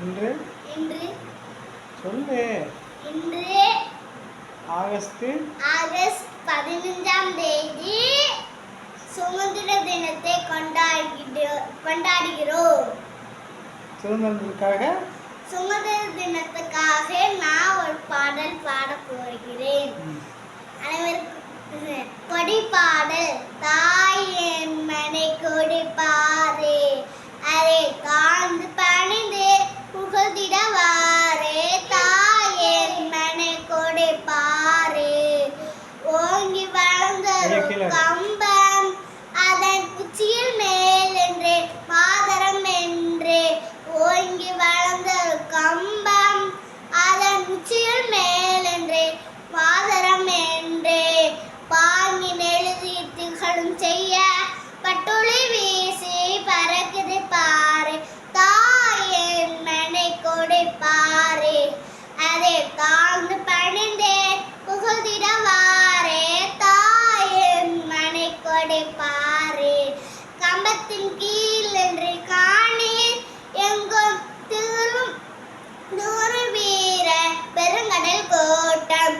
இன்று? இன்று. சொல்லு. இன்று. ஆகஸ்ட் ஆகஸ்ட் பதினஞ்சாம் தேதி சுதந்திர தினத்தை கொண்டாடுகிறோம் கொண்டாடுகிறோம். சுதந்திரத்திற்காக? சுதந்திர தினத்துக்காக நான் ஒரு பாடல் பாட போகிறேன். அனைவருக்கும் கொடி பாடல் தாய் என் மனை கொடி பாரே அதை காந்து பணிந்து புகழ்ந்திடவாரே தாய் என் மனை கொடி பாரே ஓங்கி வளர்ந்தொரு ஐயா, கீழே. கம்பம் அதன் உச்சியில் மேல் என்றே மாதரம் என்றே ஓங்கி வளர்ந்த ஒரு கம்பம் அதன் உச்சியில் மேல் என்றே மாதரம் என்றே பாங்கின் எழுதி திகழும் செய்ய பட்டுளி வீசி பறக்குது பாரு தாயின் மனை பாரு அதை தாழ்ந்து பணிந்தே புகழ்ந்திடவாரே தாயின் மனை கொடை பாரு. கம்பத்தின் கீழ் என்று காணீர் எங்கும் திகழும் நூறு வீர பெருங்கடல் கோட்டம்.